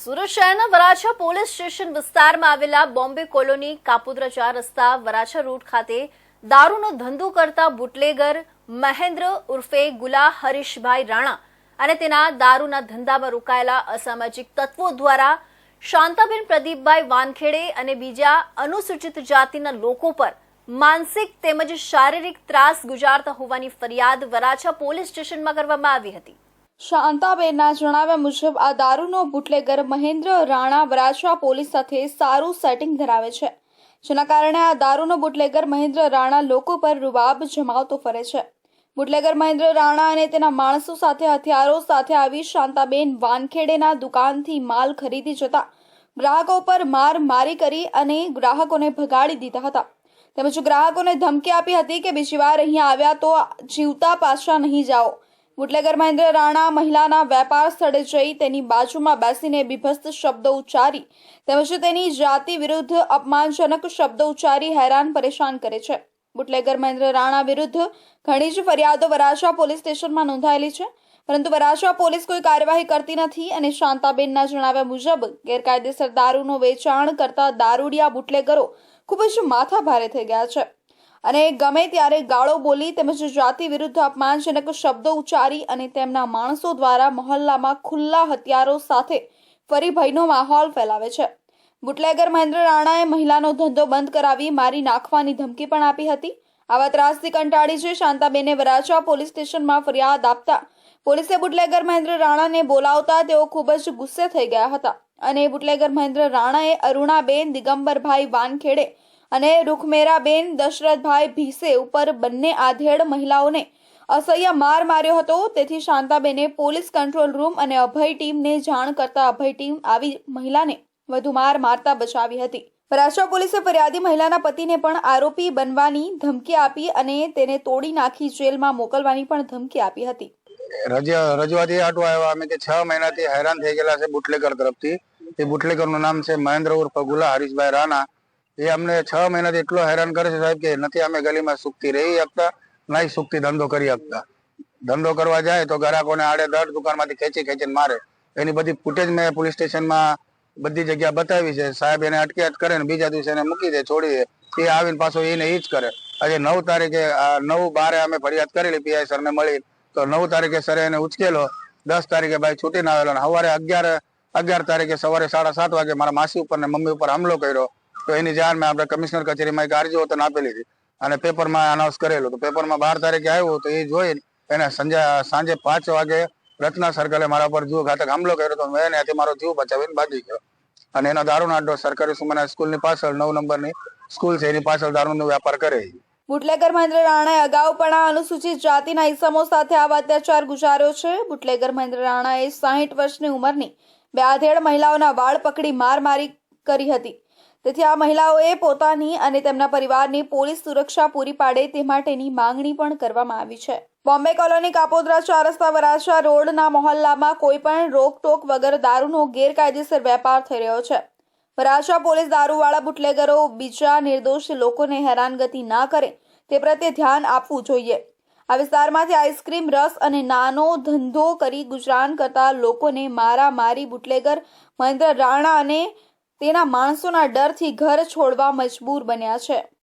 સુરત શહેરના Varachha police station વિસ્તારમાં આવેલા બોમ્બે કોલોની કાપોદ્રા ચાર રસ્તા વરાછા રૂટ ખાતે દારૂનો ધંધો કરતા બુટલેગર મહેન્દ્ર ઉર્ફે ગુલા હરીશભાઈ રાણા અને તેના દારૂના ધંધામાં રોકાયેલા અસામાજિક તત્વો દ્વારા શાંતાબેન પ્રદીપભાઈ વાનખેડે અને બીજા અનુસૂચિત જાતિના લોકો પર માનસિક તેમજ શારીરિક ત્રાસ ગુજારતા હોવાની ફરિયાદ વરાછા પોલીસ સ્ટેશનમાં કરવામાં આવી હતી. શાંતાબેનના જણાવ્યા મુજબ, આ દારૂનો બુટલેગર મહેન્દ્ર રાણા વરાછા પોલીસ સાથે સારું સેટિંગ ધરાવે છે. જેના કારણે આ દારૂનો બુટલેગર મહેન્દ્ર રાણા લોકો પર રૂબાબ જમાવતો ફરે છે. બુટલેગર મહેન્દ્ર રાણા અને તેના માણસો સાથે હથિયારો સાથે આવી શાંતાબેન વાનખેડેના દુકાનથી માલ ખરીદી જતા ગ્રાહકો પર માર મારી કરી અને ગ્રાહકોને ભગાડી દીધા હતા. તેમજ ગ્રાહકોને ધમકી આપી હતી કે, બીજી વાર અહીં આવ્યા તો જીવતા પાછા નહીં જાઓ. બુટલેગર મહેન્દ્ર રાણા મહિલાના વેપાર સ્થળે જઈ તેની બાજુમાં બેસીને બિભસ્ત શબ્દો ઉચ્ચારી તેમજ તેની જાતિ વિરુદ્ધ અપમાનજનક શબ્દો ઉચ્ચારી હેરાન પરેશાન કરે છે. બુટલેગર મહેન્દ્ર રાણા વિરુદ્ધ ઘણી જ ફરિયાદો વરાછા પોલીસ સ્ટેશનમાં નોંધાયેલી છે. પરંતુ વરાછા પોલીસ કોઈ કાર્યવાહી કરતી નથી અને શાંતાબેનના જણાવ્યા મુજબ ગેરકાયદેસર દારૂનો વેચાણ કરતા દારૂડિયા બુટલેગરો ખૂબ જ માથા ભારે થઈ ગયા છે. અને ગમે ત્યારે ગાળો બોલી તેમજ જાતિ વિરુદ્ધ અપમાનજનક શબ્દો ઉચ્ચારી અને તેમના માણસો દ્વારા મહોલ્લામાં ખુલ્લા હથિયારો સાથે ફરી ભયનો માહોલ ફેલાવે છે. બુટલેગર મહેન્દ્ર રાણાએ મહિલાનો ધંધો બંધ કરાવી મારી નાખવાની ધમકી પણ આપી હતી. આવા ત્રાસથી કંટાળી છે શાંતાબેને વરાછા પોલીસ સ્ટેશનમાં ફરિયાદ આપતા પોલીસે બુટલેગર મહેન્દ્ર રાણાને બોલાવતા તેઓ ખૂબ જ ગુસ્સે થઈ ગયા હતા. અને બુટલેગર મહેન્દ્ર રાણાએ અરુણાબેન દિગંબરભાઈ વાનખેડે અને રૂખમેરાબેન દશરથભાઈ ભીસે ઉપર બંને આધેડ મહિલાઓને અસહ્ય માર માર્યો હતો. તેથી શાંતાબેને પોલીસ કંટ્રોલ રૂમ અને અભય ટીમને જાણ કરતા અભય ટીમ આવી મહિલાને વધુ માર મારતા બચાવી હતી. વરાછા પોલીસે ફરિયાદી મહિલાના પતિને પણ આરોપી બનવાની ધમકી આપી અને તેને તોડી નાખી જેલમાં મોકલવાની પણ ધમકી આપી હતી. રજ- આટો આવ્યા. અમે કે છ મહિનાથી હેરાન થઈ ગયેલા છે બુટલેકર તરફથી. એ બુટલેકરનું નામ છે મહેન્દ્ર ઉર્ફ ગુલા હરીશભાઈ રાણા. એ અમને છ મહિનાથી એટલો હેરાન કરે છે સાહેબ કે નથી, અમે ગલીમાં સુખથી રહી શકતા, નહીં સુખથી ધંધો કરી શકતા. ધંધો કરવા જાય તો ગ્રાહકોને આડે દર દુકાનમાંથી ખેંચી ખેંચીને મારે. એની બધી ફૂટેજ મેં પોલીસ સ્ટેશનમાં બધી જગ્યા બતાવી છે. સાહેબ એને અટકાયત કરે ને બીજા દિવસે એને મૂકી દે, છોડી દે. એ આવીને પાછો એને એ જ કરે. આજે નવ તારીખે નવ બારે અમે ફરિયાદ કરેલી પીઆઈ સરને મળી. તો નવ તારીખે સરે એને ઉચકેલો. દસ તારીખે ભાઈ છૂટીને આવેલો ને સવારે અગિયાર અગિયાર તારીખે સવારે સાડા સાત વાગે મારા માસી ઉપર ને મમ્મી ઉપર હુમલો કર્યો. તો એની જાણ મેં આપણે કમિશનર કચેરીમાં એક અરજી વતન આપેલી હતી. અને પેપરમાં અનાઉન્સ કરેલું તો પેપરમાં બાર તારીખે આવ્યું તો એ જોઈ એને સંજે, સાંજે પાંચ વાગે રત્ના સર્કલે મારા પર જીવ ઘાતક હુમલો કર્યો તો મેં એનાથી મારો જીવ બચાવીને ભાગી ગયો. અને એનો દારૂનો આડો સરકારી સુમના સ્કૂલની પાછળ, નવ નંબરની સ્કૂલ છે, એની પાછળ દારૂનો વ્યાપાર કરે બુટલેગર મહેન્દ્ર રાણાએ અગાઉ પણ આ અનુસૂચિત જાતિના ઇસમો સાથે આવા અત્યાચાર ગુજાર્યો છે. બુટલેગર મહેન્દ્ર રાણાએ સાહીઠ વર્ષની ઉંમરની બે આધેડ મહિલાઓના વાળ પકડી માર મારી કરી હતી. તેથી આ મહિલાઓએ પોતાની અને તેમના પરિવારની પોલીસ સુરક્ષા પૂરી પાડે તે માટેની માંગણી પણ કરવામાં આવી છે. બોમ્બે કોલોની કાપોદ્રા ચાર રસ્તા વરાછા રોડના મોહલ્લામાં કોઈ પણ રોકટોક વગર દારૂનો ગેરકાયદેસર વેપાર થઈ રહ્યો છે. વરાછા પોલીસ દારૂવાળા બુટલેગરો બીજા નિર્દોષ લોકોને હેરાનગતિ ના કરે તે પ્રત્યે ધ્યાન આપવું જોઈએ. આ વિસ્તારમાંથી આઈસ્ક્રીમ, રસ અને નાનો ધંધો કરી ગુજરાન કરતા લોકોને મારા મારી બુટલેગર, મહેન્દ્ર રાણા અને તેના માણસોના ડરથી ઘર છોડવા મજબૂર બન્યા છે.